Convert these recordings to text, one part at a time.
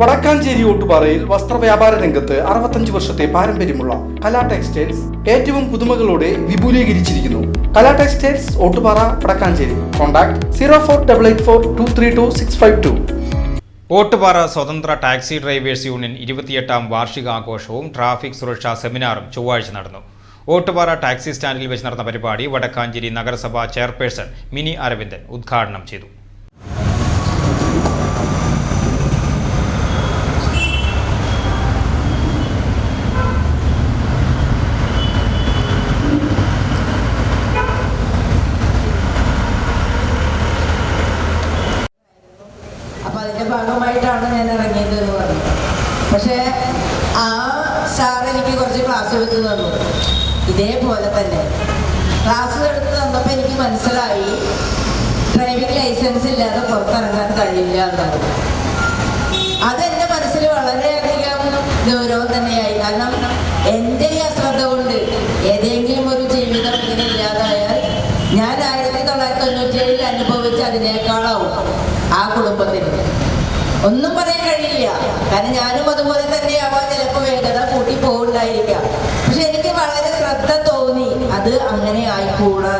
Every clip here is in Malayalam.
വടക്കാഞ്ചേരി ഓട്ടുപാറയിൽ വസ്ത്രവ്യാപാര രംഗത്ത് അറുപത്തഞ്ച് വർഷത്തെ പാരമ്പര്യമുള്ള കലാ ടെക്സ്റ്റൈൽസ് ഏറ്റവും പുതുമകളോടെ വിപുലീകരിച്ചിരിക്കുന്നു. Kala textiles Ottupara Vadakkanchery. Contact zero four double eight four two three two six five two. Ottupara സ്വതന്ത്ര ടാക്സി ഡ്രൈവേഴ്സ് യൂണിയൻ ഇരുപത്തിയെട്ടാം വാർഷികാഘോഷവും ട്രാഫിക് സുരക്ഷാ സെമിനാറും ചൊവ്വാഴ്ച നടന്നു. ഓട്ടുപാറ ടാക്സി സ്റ്റാൻഡിൽ വെച്ച് നടന്ന പരിപാടി വടക്കാഞ്ചേരി നഗരസഭാ ചെയർപേഴ്സൺ മിനി അരവിന്ദൻ ഉദ്ഘാടനം ചെയ്തു. അതിന്റെ ഭാഗമായിട്ടാണ് ഞാൻ ഇറങ്ങിയത് എന്ന് പറഞ്ഞു. പക്ഷേ ആ സാർ എനിക്ക് കുറച്ച് ക്ലാസ് എടുത്ത് തന്നു. ഇതേപോലെ തന്നെ. ക്ലാസ് എടുത്ത് തന്നപ്പോൾ എനിക്ക് മനസ്സിലായി ഡ്രൈവിംഗ് ലൈസൻസ് ഇല്ലാതെ പുറത്തിറങ്ങാൻ കഴിയില്ല എന്നാണ്. അതെന്റെ മനസ്സിൽ വളരെയധികം ഗൗരവം തന്നെയായി. കാരണം എന്റെ ഈ അശ്രദ്ധ കൊണ്ട് ഏതെങ്കിലും ഒരു ജീവിതം ഇങ്ങനെ ഇല്ലാതായാൽ ഞാൻ ആയിരത്തി തൊള്ളായിരത്തി തൊണ്ണൂറ്റി ഏഴിൽ അനുഭവിച്ച അതിനേക്കാളാവും ആ കുടുംബത്തിന്. ഒന്നും പറയാൻ കഴിയില്ല. കാരണം ഞാനും അതുപോലെ തന്നെയാവാൻ ചിലപ്പോൾ വേഗത കൂട്ടി പോകുന്നുണ്ടായിരിക്കാം പക്ഷെ എനിക്ക് വളരെ ശ്രദ്ധ തോന്നി അത് അങ്ങനെ ആയിക്കൂടാ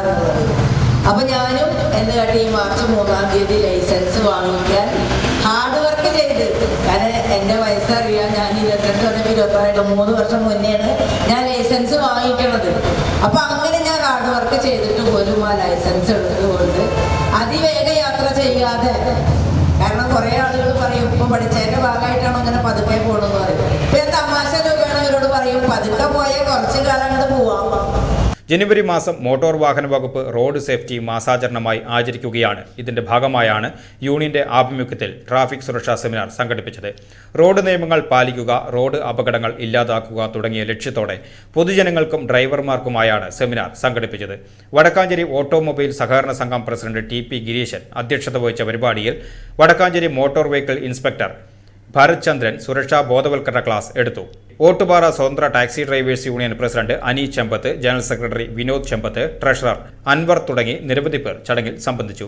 അപ്പൊ ഞാനും എന്ത് കാട്ടി മാർച്ച് മൂന്നാം തീയതി ലൈസൻസ് വാങ്ങിക്കാൻ ഹാർഡ് വർക്ക് ചെയ്ത്. കാരണം എന്റെ വയസ്സറിയാം ഞാൻ ഇരുപത്തെട്ട് അല്ലെങ്കിൽ ഇരുപത്താറായിട്ട് മൂന്ന് വർഷം മുന്നെയാണ് ഞാൻ ലൈസൻസ് വാങ്ങിക്കണത്. അപ്പൊ അങ്ങനെ ഞാൻ ഹാർഡ് വർക്ക് ചെയ്തിട്ട് പോലും ആ ലൈസൻസ് എടുത്തുകൊണ്ട് അതിവേഗ യാത്ര ചെയ്യാതെ. കാരണം കുറെ ആളുകൾ ഇപ്പൊ പഠിച്ചതിന്റെ ഭാഗമായിട്ടാണോ അങ്ങനെ പതുക്കെ പോകണമെന്ന് പറയും ഇപ്പൊ തമാശ രൂപേണ അവരോട് പറയും പതുക്കെ പോയാൽ കുറച്ച് കാലം അങ്ങോട്ട് പോവാം. ജനുവരി മാസം മോട്ടോർ വാഹന വകുപ്പ് റോഡ് സേഫ്റ്റി മാസാചരണമായി ആചരിക്കുകയാണ്. ഇതിന്റെ ഭാഗമായാണ് യൂണിയന്റെ ആഭിമുഖ്യത്തിൽ ട്രാഫിക് സുരക്ഷാ സെമിനാർ സംഘടിപ്പിച്ചത്. റോഡ് നിയമങ്ങൾ പാലിക്കുക റോഡ് അപകടങ്ങൾ ഇല്ലാതാക്കുക തുടങ്ങിയ ലക്ഷ്യത്തോടെ പൊതുജനങ്ങൾക്കും ഡ്രൈവർമാർക്കുമായാണ് സെമിനാർ സംഘടിപ്പിച്ചത്. വടക്കാഞ്ചേരി ഓട്ടോമൊബൈൽ സഹകരണ സംഘം പ്രസിഡന്റ് ടി പി ഗിരീശൻ അധ്യക്ഷത വഹിച്ച പരിപാടിയിൽ Vadakkanchery motor vehicle inspector Bharat Chandran സുരക്ഷാ ബോധവൽക്കരണ ക്ലാസ് എടുത്തു. ഓട്ടുപാറ സ്വതന്ത്ര taxi drivers union president Ani Chembath general secretary Vinod Chembath treasurer Anwar തുടങ്ങി നിരവധി പേർ ചടങ്ങിൽ സംബന്ധിച്ചു.